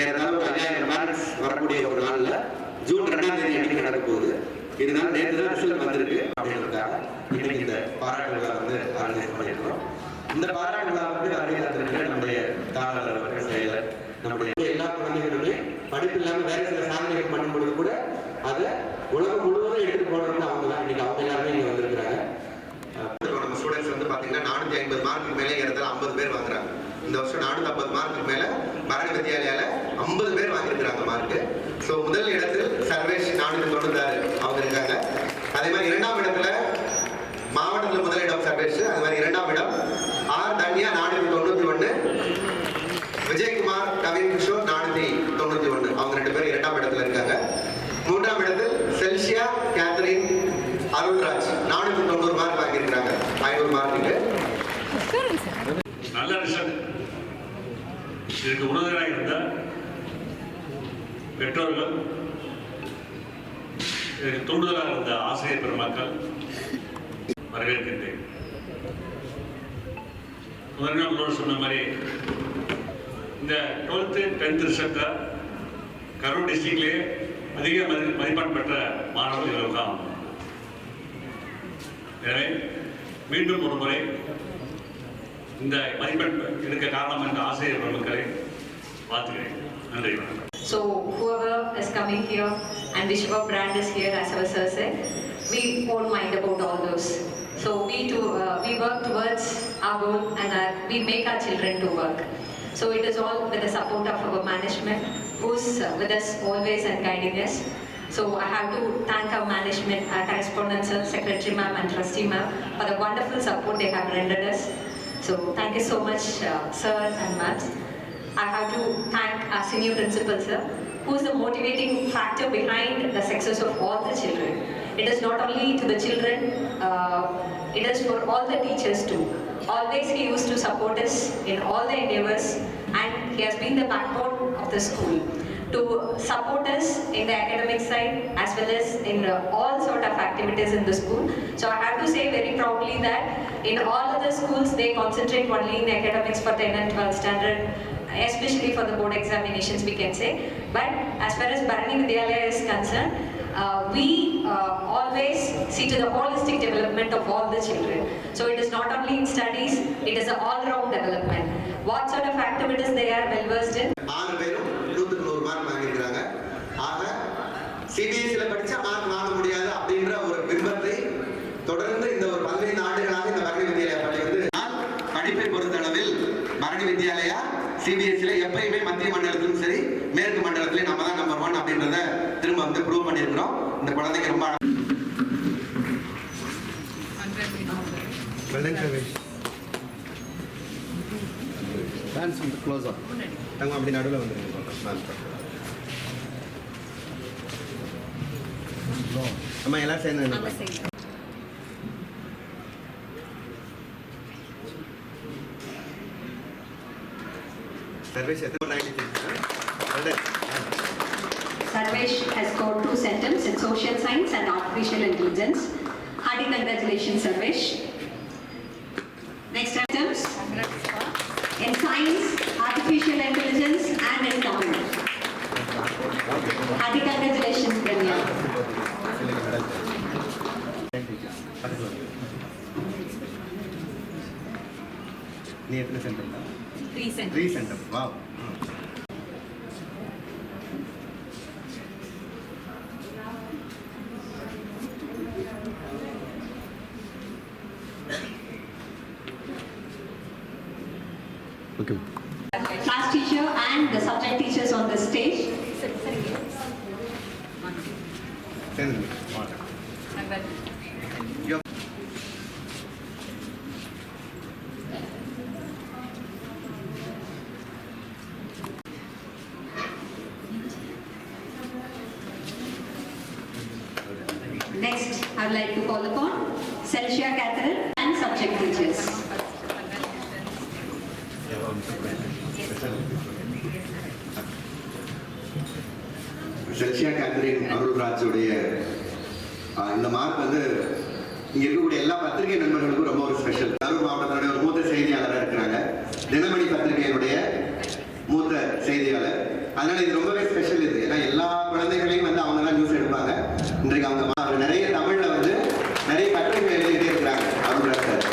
ஏறத்தாழ ஒரு ஐயாயிரம் பேரண்ட்ஸ் வரக்கூடிய ஒரு நாளில் ஜூன் ரெண்டாம் தேதி அன்னைக்கு நடக்கும்போது போகுது. இதனால நேற்று தான் ரிசல்ட் வந்திருக்கு. அப்படின்றதுக்காக இன்னைக்கு இந்த பாராட்டு விழா வந்து ஆர்கனைஸ் பண்ணியிருக்கிறோம் இந்த பாராட்டு விழா வந்து வருகை நம்முடைய தாளர் அவர்கள் செயலர் நம்முடைய எல்லா குழந்தைகளுமே. படிப்பு இல்லாம வேற சில சாதனைகள் பண்ணும்பொழுது கூட அதை உலகம் முழுவதும் எடுத்துட்டு போனது அவங்க தான் இன்னைக்கு அவங்க எல்லாருமே இங்க வந்திருக்கிறாங்க. நம்ம ஸ்டூடெண்ட்ஸ் வந்து பாத்தீங்கன்னா நானூத்தி ஐம்பது மார்க்கு மேலே ஏறதால ஐம்பது பேர் வாங்குறாங்க. இந்த வருஷம் நானூத்தி ஐம்பது மார்க்கு மேல பரணி வித்யாலயால ஐம்பது பேர் வாங்கியிருக்கிறாங்க மார்க்கு ஸோ முதல் இடத்தில் சர்வேஷ் நானூற்றி தொண்ணூத்தாறு அவங்க இருக்காங்க அதே மாதிரி இரண்டாம் இடத்துல மாவட்டத்தில் முதல் இடம் சர்வேஷ் அது மாதிரி இரண்டாம் இடம் ஆர் தன்யா நானூத்தி தொண்ணூத்தி ஒண்ணு விஜயகுமார் கவின் கிஷோர் நானூத்தி தொண்ணூத்தி ஒண்ணு அவங்க ரெண்டு பேரும் இரண்டாம் இடத்துல இருக்காங்க மூன்றாம் இடத்தில் செல்சியா கேத்ரின் அருள்ராஜ் நானூத்தி தொண்ணூறு மார்க் வாங்கியிருக்காங்க ஐநூறு மார்க்குக்கு நல்ல ரிசல்ட் இதுக்கு உறுதுணையாக இருந்த பெற்றோர்கள் இதுக்கு தூண்டுதலாக இருந்த ஆசிரியர் பெருமக்கள் வரவேற்கின்றேன். முதல்ல உங்களோட சொன்ன மாதிரி இந்த டுவெல்த்து டென்த் ரிசல்ட்டை கரூர் டிஸ்ட்ரிக்ட்லேயே அதிக மதி மதிப்பெண் பெற்ற மாணவர்கள் இவர்கள் தான் எனவே மீண்டும் ஒரு முறை இந்த மதிப்பெண் எடுக்க காரணம் என்ற ஆசிரியர் பெருமக்களை வாழ்த்துகிறேன் நன்றி வணக்கம் So whoever is coming here and whichever brand is here, as our sir said, we won't mind about all those. So we do, uh, we work towards our goal and our, we make our children to work. So it is all with the support of our management, who's uh, with us always and guiding us. So I have to thank our management, our correspondent sir, secretary ma'am and trustee ma'am for the wonderful support they have rendered us. So thank you so much, uh, sir and ma'am. I have to thank our senior principal, sir, who is the motivating factor behind the success of all the children. It is not only to the children, uh, it is for all the teachers too. Always he used to support us in all the endeavors and he has been the backbone of the school to support us in the academic side as well as in uh, all sort of activities in the school. So I have to say very proudly that in all other schools they concentrate only in academics for 10 and 12 standard especially for the board examinations we can say. But as far as Bharani Vidyalaya is concerned, uh, we uh, always see to the holistic development of all the children. So it is not only in studies, it is an all-round development. What sort of activities they are well versed in, Bharani Vidyalaya சிபிஎஸ்சியில் எப்பயுமே மத்திய மண்டலத்திலும் சரி மேற்கு மண்டலத்திலே நம்ம தான் number one அப்படின்றத திரும்ப வந்து prove பண்ணியிருக்கிறோம். இந்த குழந்தைங்க ரொம்ப close up. தங்க அப்படி நடுவில் வந்துருங்க. அம்மா எல்லாரும் சேர்ந்து நில்லுங்க. Sarvesh எத்தனை ninety Sarvesh has scored two centums in social science and artificial intelligence. Hearty congratulations, Sarvesh. Next items in science, artificial intelligence and in Tamil. Hearty congratulations, Danya. நீ எத்தனை centre Recent. centimeters. Wow. Class teacher and the subject teachers on the stage. Thank you. Chelsea Catherine அருள்ராஜுடைய இந்த mark வந்து இங்கே இருக்கக்கூடிய எல்லா பத்திரிகை நண்பர்களுக்கும் ரொம்ப ஒரு ஸ்பெஷல் கரூர் மாவட்டத்தினுடைய ஒரு மூத்த செய்தியாளராக இருக்கிறாங்க. தினமணி பத்திரிகையினுடைய மூத்த செய்தியாளர். அதனால இது ரொம்பவே ஸ்பெஷல் இது. ஏன்னா எல்லா குழந்தைகளையும் வந்து அவங்க தான் நியூஸ் எடுப்பாங்க. இன்றைக்கு அவங்க அவர் நிறைய தமிழ்ல வந்து நிறைய கட்டுரைகள் எழுதிட்டே இருக்கிறாங்க அருண் சார்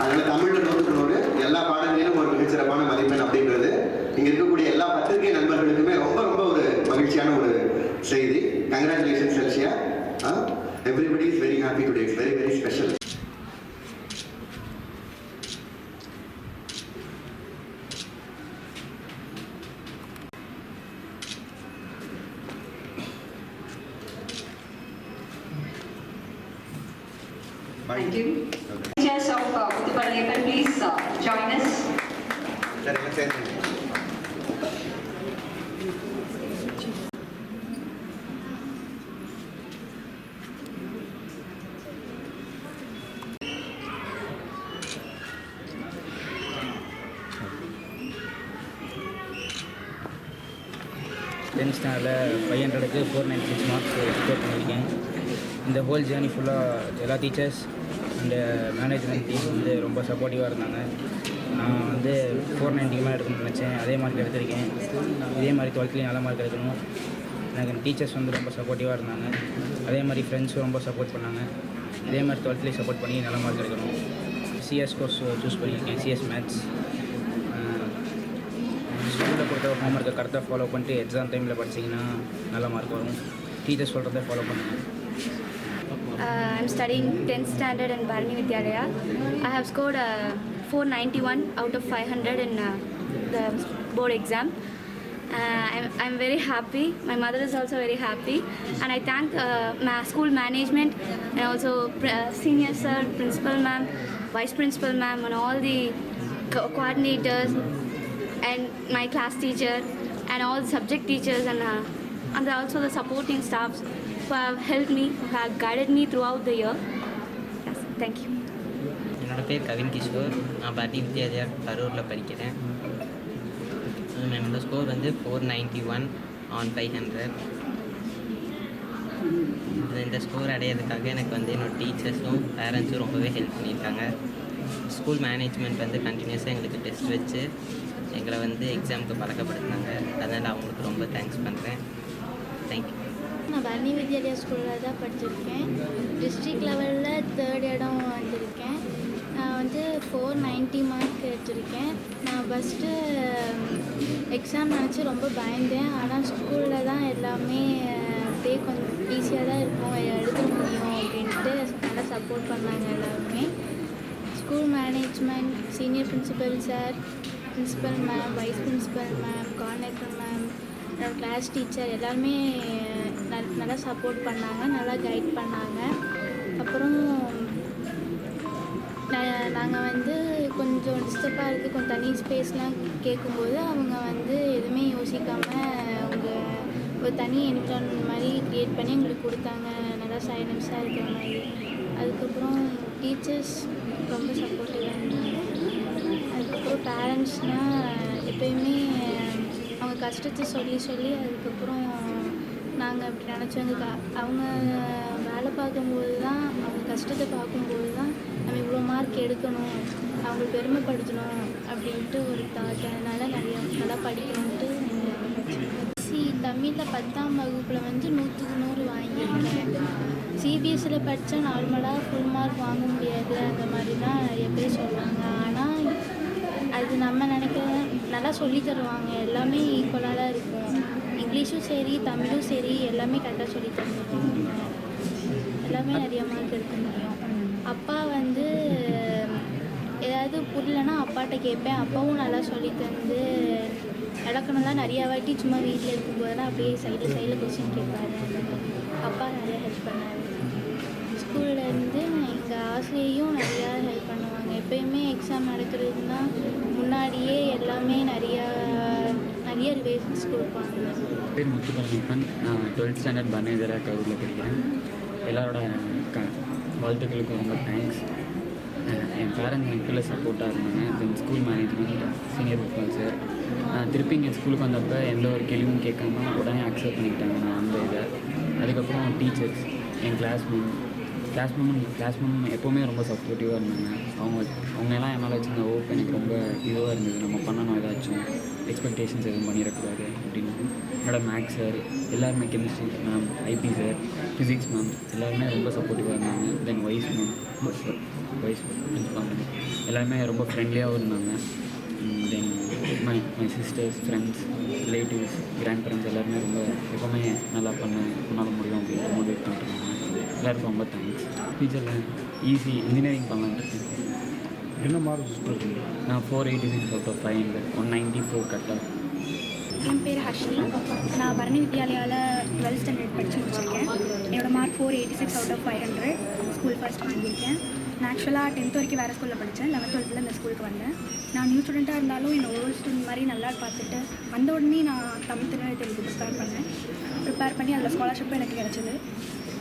அதனால தமிழ்ல நூறுக்கு நூறு எல்லா பாடங்களிலும் ஒரு மிகச்சிறப்பான மதிப்பெண் அப்படின்றது இங்க இருக்கக்கூடிய எல்லா பத்திரிகை நண்பர்களுக்குமே ரொம்ப ரொம்ப ஒரு மகிழ்ச்சியான ஒரு செய்தி congratulation Chelsea everybody is very happy today it's very very special Thank you. Teachers of uh, Puthupaliyappan, please uh, join us. Tenth ஸ்டாண்டர்டில் ஃபைவ் ஹண்ட்ரடுக்கு four ninety six marks score பண்ணியிருக்கேன். இந்த ஹோல் ஜேர்னி ஃபுல்லாக எல்லா டீச்சர்ஸ் அண்டு மேனேஜ்மெண்ட் டீம் வந்து ரொம்ப சப்போர்ட்டிவாக இருந்தாங்க. நான் வந்து ஃபோர் நைன்ட்டிக்கு மேலே எடுக்கணும்னு நினச்சேன். அதே மார்க் எடுத்திருக்கேன். இதே மாதிரி டுவெல்த்லேயும் நல்ல மார்க் எடுக்கணும். எனக்கு டீச்சர்ஸ் வந்து ரொம்ப சப்போர்ட்டிவாக இருந்தாங்க. அதே மாதிரி ஃப்ரெண்ட்ஸும் ரொம்ப சப்போர்ட் பண்ணாங்க. இதே மாதிரி டுவெல்த்லேயும் சப்போர்ட் பண்ணி நல்ல மார்க் எடுக்கணும். சிஎஸ் கோர்ஸ் சூஸ் பண்ணியிருக்கேன். சிஎஸ் மேத்ஸ் ஸ்கூலில் கொடுத்த ஹோம்ஒர்க்கை கரெக்டாக ஃபாலோ பண்ணிட்டு எக்ஸாம் டைமில் படிச்சிங்கன்னா நல்ல மார்க் வரும். டீச்சர்ஸ் சொல்கிறத ஃபாலோ பண்ணுங்கள் I'm studying 10th standard in Bharani Vidyalaya. I have scored uh, 491 out of 500 in uh, the board exam. Uh, I'm, I'm very happy. My mother is also very happy. And I thank uh, my school management and also uh, senior sir, principal ma'am, vice principal ma'am, and all the co- coordinators and my class teacher and all the subject teachers and, uh, and also the supporting staffs who have helped me, who have guided me throughout the year. Yes, thank you. என்னோட பேர் கவின் கிஷோர். நான் பாரதி வித்யாலயா கரூரில் படிக்கிறேன். என்னோடய score வந்து four ninety one on five hundred இந்த score அடையிறதுக்காக எனக்கு வந்து என்னோட டீச்சர்ஸும் பேரண்ட்ஸும் ரொம்பவே ஹெல்ப் பண்ணியிருக்காங்க. ஸ்கூல் மேனேஜ்மெண்ட் வந்து கண்டினியூஸாக எங்களுக்கு டெஸ்ட் வச்சு எங்களை வந்து எக்ஸாமுக்கு பழக்கப்படுத்தினாங்க. அதனால் அவங்களுக்கு ரொம்ப தேங்க்ஸ் பண்ணுறேன் தேங்க்யூ நான் பரணி வித்யாலயா ஸ்கூலில் தான் படிச்சிருக்கேன். டிஸ்ட்ரிக்ட் லெவலில் தேர்ட் இடம் வந்திருக்கேன் நான் வந்து ஃபோர் நைன்ட்டி மார்க் எடுத்திருக்கேன் நான் ஃபஸ்ட்டு எக்ஸாம் நினச்சி ரொம்ப பயந்தேன். ஆனால் ஸ்கூலில் தான் எல்லாமே அப்படியே கொஞ்சம் ஈஸியாக தான் இருக்கும். எழுத முடியும் அப்படின்ட்டு நல்லா சப்போர்ட் பண்ணாங்க எல்லாருமே. School management senior principal sir principal ma'am vice principal ma'am coordinator ma'am என்னோட கிளாஸ் டீச்சர் எல்லாருமே நல்லா சப்போர்ட் பண்ணாங்க நல்லா கைட் பண்ணாங்க. அப்புறம் நாங்கள் வந்து கொஞ்சம் டிஸ்டர்பாக இருக்குது கொஞ்சம் தனி ஸ்பேஸ்லாம் கேட்கும்போது அவங்க வந்து எதுவுமே யோசிக்காமல் அவங்க ஒரு தனி என்விரான்மெண்ட் மாதிரி க்ரியேட் பண்ணி எங்களுக்கு கொடுத்தாங்க. நல்லா சைலன்ஸாக இருக்கிற மாதிரி. அதுக்கப்புறம் டீச்சர்ஸ் ரொம்ப சப்போர்ட்டிவாக இருந்தாங்க. அதுக்கப்புறம் பேரண்ட்ஸ்னால் எப்பயுமே அவங்க கஷ்டத்தை சொல்லி சொல்லி அதுக்கப்புறம் நாங்கள் அப்படி நினச்சவங்க அவங்க வேலை பார்க்கும்போது தான் அவங்க கஷ்டத்தை பார்க்கும்போது தான் நம்ம இவ்வளோ மார்க் எடுக்கணும் அவங்க பெருமைப்படுத்தணும் அப்படின்ட்டு ஒரு தாட் அதனால் நிறையா நல்லா படிக்கணும்ட்டு சி தமிழில் பத்தாம் வகுப்பில் வந்து நூற்றுக்கு நூறு வாங்கியிருக்கேன் சிபிஎஸ்சியில் படித்தா நார்மலாக ஃபுல் மார்க் வாங்க முடியாது அந்த மாதிரி தான் நிறைய பேர் சொல்லுவாங்க ஆனால் அது நம்ம நினைக்கிற நல்லா சொல்லி தருவாங்க. எல்லாமே ஈக்குவலாக இங்கிலீஷும் சரி தமிழும் சரி எல்லாமே கரெக்டாக சொல்லி தந்துருக்கோம் எல்லாமே நிறைய மார்க் எடுக்க முடியும். அப்பா வந்து ஏதாவது புரியலன்னா அப்பாட்ட கேட்பேன். அப்பாவும் நல்லா சொல்லி தந்து இலக்கணம்லாம் நிறையா வாட்டி சும்மா வீட்டில் இருக்கும்போதெல்லாம் அப்படியே சைடில் சைடில் கொஸ்டின் கேட்பாரு. அப்பா நிறையா ஹெல்ப் பண்ணாரு. ஸ்கூல்லேருந்து எங்கள் ஆசிரியையும் நிறையா ஹெல்ப் பண்ணுவாங்க. எப்பயுமே எக்ஸாம் நடக்கிறதுனா முன்னாடியே எல்லாமே நிறையா மோட்டிவேஷன்ஸ் ரிவேஷன்ஸ் கொடுப்பாங்க. பேர் நான் டுவெல்த் ஸ்டாண்டர்ட் பன்னேதரா கவுரில் படிக்கிறேன். எல்லாரோட க வாழ்த்துக்களுக்கும் ரொம்ப தேங்க்ஸ் என் பேரண்ட்ஸ் எனக்கு சப்போர்ட்டாக இருந்தாங்க. Then school management senior principal sir நான் திருப்பி இங்கே ஸ்கூலுக்கு வந்தப்போ எந்த ஒரு கேள்வியும் கேட்காம உடனே அக்செப்ட் பண்ணிக்கிட்டாங்க நான் அந்த இதை. அதுக்கப்புறம் டீச்சர்ஸ் என் classmate class ma'am class ma'am எப்போவுமே ரொம்ப சப்போர்ட்டிவாக இருந்தாங்க. அவங்க அவங்க எல்லாம் என்னால் மேலே வச்சுருந்த ஓப் எனக்கு ரொம்ப இதுவாக இருந்தது. நம்ம பண்ணணும் ஏதாச்சும் எக்ஸ்பெக்டேஷன்ஸ் எதுவும் பண்ணிடக்கூடாது அப்படின்னு. என்னோடய மேக்ஸ் சார் எல்லாருமே chemistry ma'am IP sir physics ma'am எல்லாருமே ரொம்ப சப்போர்ட்டிவாக இருந்தாங்க. Then vice ma'am vice principal எல்லாருமே ரொம்ப ஃப்ரெண்ட்லியாகவும் இருந்தாங்க. Then my my sisters friends relatives grandparents எல்லாருமே ரொம்ப எப்போவுமே நல்லா பண்ண உன்னால் முடியும் அப்படின்னு மோட்டிவேட் பண்ணுறாங்க எல்லாருக்கும் ரொம்ப தேங்க்ஸ் ஃபியூச்சரில் ஈஸி இன்ஜினியரிங் பண்ணலான்ட்டு இருக்கேன் என்ன மார்க் ஸ்கோர் நான் four eighty six out of five hundred one ninety four கட்டாக என் பேர் ஹர்ஷினி. நான் பரணி வித்யாலயாவில் டுவெல்த் ஸ்டாண்டர்ட் படித்து முடிச்சிருக்கேன் என்னோடய mark four eighty six out of five hundred school first வாங்கியிருக்கேன். நான் ஆக்சுவலாக டென்த் வரைக்கும் வேறு ஸ்கூலில் படித்தேன் லெவன்த் டுவெல்த்தில் இந்த ஸ்கூலுக்கு வந்தேன். நான் நியூ ஸ்டூடெண்ட்டாக இருந்தாலும் என்னை ஓல்டு ஸ்டூடெண்ட் மாதிரி நல்லா பார்த்துட்டு வந்த உடனே நான் தமிழ் திருநெல்வேலி தெலுங்கு ப்ரிப்பேர் பண்ணேன். ப்ரிப்பேர் பண்ணி அதில் ஸ்காலர்ஷிப்பும் எனக்கு கிடச்சிது.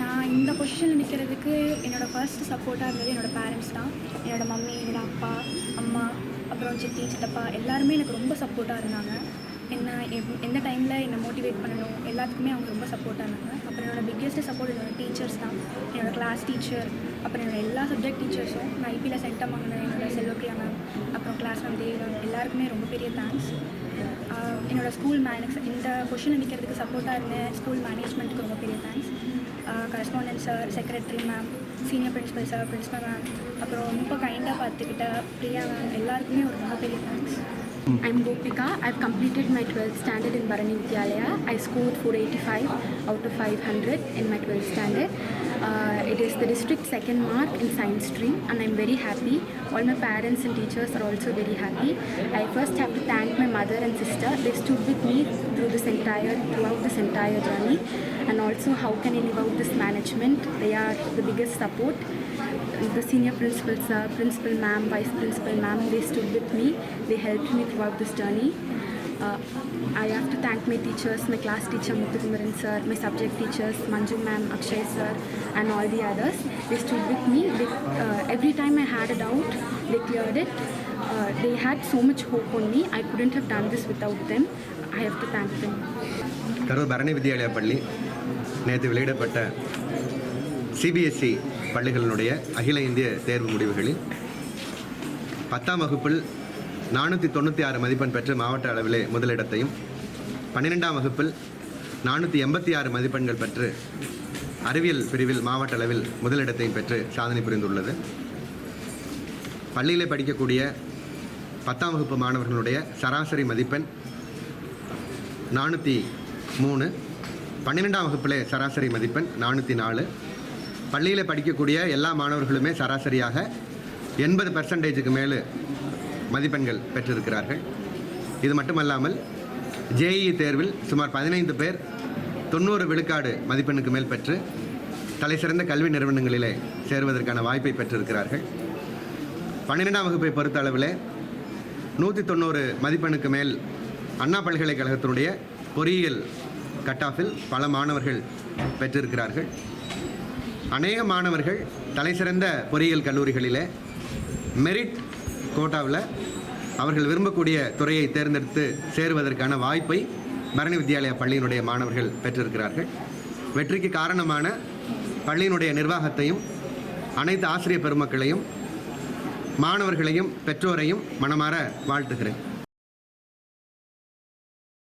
நான் இந்த பொசிஷனில் நிற்கிறதுக்கு என்னோடய ஃபர்ஸ்ட் சப்போர்ட்டாக இருந்தது என்னோடய பேரண்ட்ஸ் தான். என்னோடய மம்மி என்னோடய அப்பா அம்மா அப்புறம் சித்தி சித்தப்பா எல்லாருமே எனக்கு ரொம்ப சப்போர்ட்டாக இருந்தாங்க. என்ன எந்த டைமில் என்னை மோட்டிவேட் பண்ணணும் எல்லாத்துக்குமே அவங்க ரொம்ப சப்போர்ட்டாக இருந்தாங்க. அப்புறம் என்னோடய பிக்கெஸ்ட் சப்போர்ட் என்னோடய டீச்சர்ஸ் தான். என்னோடய கிளாஸ் டீச்சர் அப்புறம் என்னோடய எல்லா சப்ஜெக்ட் டீச்சர்ஸும் நான் ஐபியில் சென்டம் வாங்கினேன். என்னோடய செல்வப்பிரியா மேம் அப்புறம் கிளாஸ் மேம் தேவி மேம் எல்லாருக்குமே ரொம்ப பெரிய தேங்க்ஸ் என்னோட ஸ்கூல் மேனேஜ் இந்த பொசிஷனில் நிற்கிறதுக்கு சப்போர்ட்டாக இருந்த ஸ்கூல் மேனேஜ்மெண்ட்டுக்கு ரொம்ப பெரிய thanks correspondent sir secretary ma'am senior principal sir principal ma'am அப்புறம் ரொம்ப கைண்டாக பார்த்துக்கிட்ட பிரியா மேம் எல்லாருக்குமே ஒரு ரொம்ப பெரிய thanks I'm Gopika. I've completed my 12th standard in Bharani Vidyalaya. I scored 485 out of 500 in my 12th standard. Uh, it is the district second mark in science stream and I'm very happy. All my parents and teachers are also very happy. I first have to thank my mother and sister. They stood with me through this entire, throughout this entire journey. And also how can I live out this management? They are the biggest support the senior principal sir, principal ma'am, vice principal ma'am, they stood with me. They helped me throughout this journey. I have to thank my teachers my class teacher Muthukumaran sir my subject teachers Manju ma'am Akshay sir and all the others they stood with me. They, uh, every time I had a doubt, they cleared it. Uh, they had so much hope on me. I couldn't have done this without them. I have to Karur Bharani Vidyalaya பள்ளி நேற்று வெளியிடப்பட்ட CBSE பள்ளிகளினுடைய அகில இந்திய தேர்வு முடிவுகளில் பத்தாம் வகுப்பில் நானூற்றி தொண்ணூற்றி ஆறு மதிப்பெண் பெற்று மாவட்ட அளவிலே முதலிடத்தையும் பன்னிரெண்டாம் வகுப்பில் நானூற்றி எண்பத்தி ஆறு மதிப்பெண்கள் பெற்று அறிவியல் பிரிவில் மாவட்ட அளவில் முதலிடத்தையும் பெற்று சாதனை புரிந்துள்ளது. பள்ளியிலே படிக்கக்கூடிய பத்தாம் வகுப்பு மாணவர்களுடைய சராசரி மதிப்பெண் நானூற்றி மூணு. பன்னிரெண்டாம் வகுப்பிலே சராசரி மதிப்பெண் நானூற்றி நாலு. பள்ளியில் படிக்கக்கூடிய எல்லா மாணவர்களுமே சராசரியாக எண்பது பர்சன்டேஜுக்கு மேலே மதிப்பெண்கள் பெற்றிருக்கிறார்கள். இது மட்டுமல்லாமல் ஜேஇ தேர்வில் சுமார் பதினைந்து பேர் தொண்ணூறு விழுக்காடு மதிப்பெண்ணுக்கு மேல் பெற்று தலைசிறந்த கல்வி நிறுவனங்களிலே சேருவதற்கான வாய்ப்பை பெற்றிருக்கிறார்கள். பன்னிரெண்டாம் வகுப்பை பொறுத்த அளவில் நூற்றி தொண்ணூறு மதிப்பெண்ணுக்கு மேல் அண்ணா பல்கலைக்கழகத்தினுடைய பொறியியல் கட் ஆஃபில் பல மாணவர்கள் பெற்றிருக்கிறார்கள். அநேக மாணவர்கள் தலைசிறந்த பொறியியல் கல்லூரிகளிலே மெரிட் கோட்டாவில் அவர்கள் விரும்பக்கூடிய துறையை தேர்ந்தெடுத்து சேருவதற்கான வாய்ப்பை பரணி வித்யாலயா பள்ளியினுடைய மாணவர்கள் பெற்றிருக்கிறார்கள். வெற்றிக்கு காரணமான பள்ளியினுடைய நிர்வாகத்தையும் அனைத்து ஆசிரியர் பெருமக்களையும் மாணவர்களையும் பெற்றோரையும் மனமாற வாழ்த்துகிறேன்.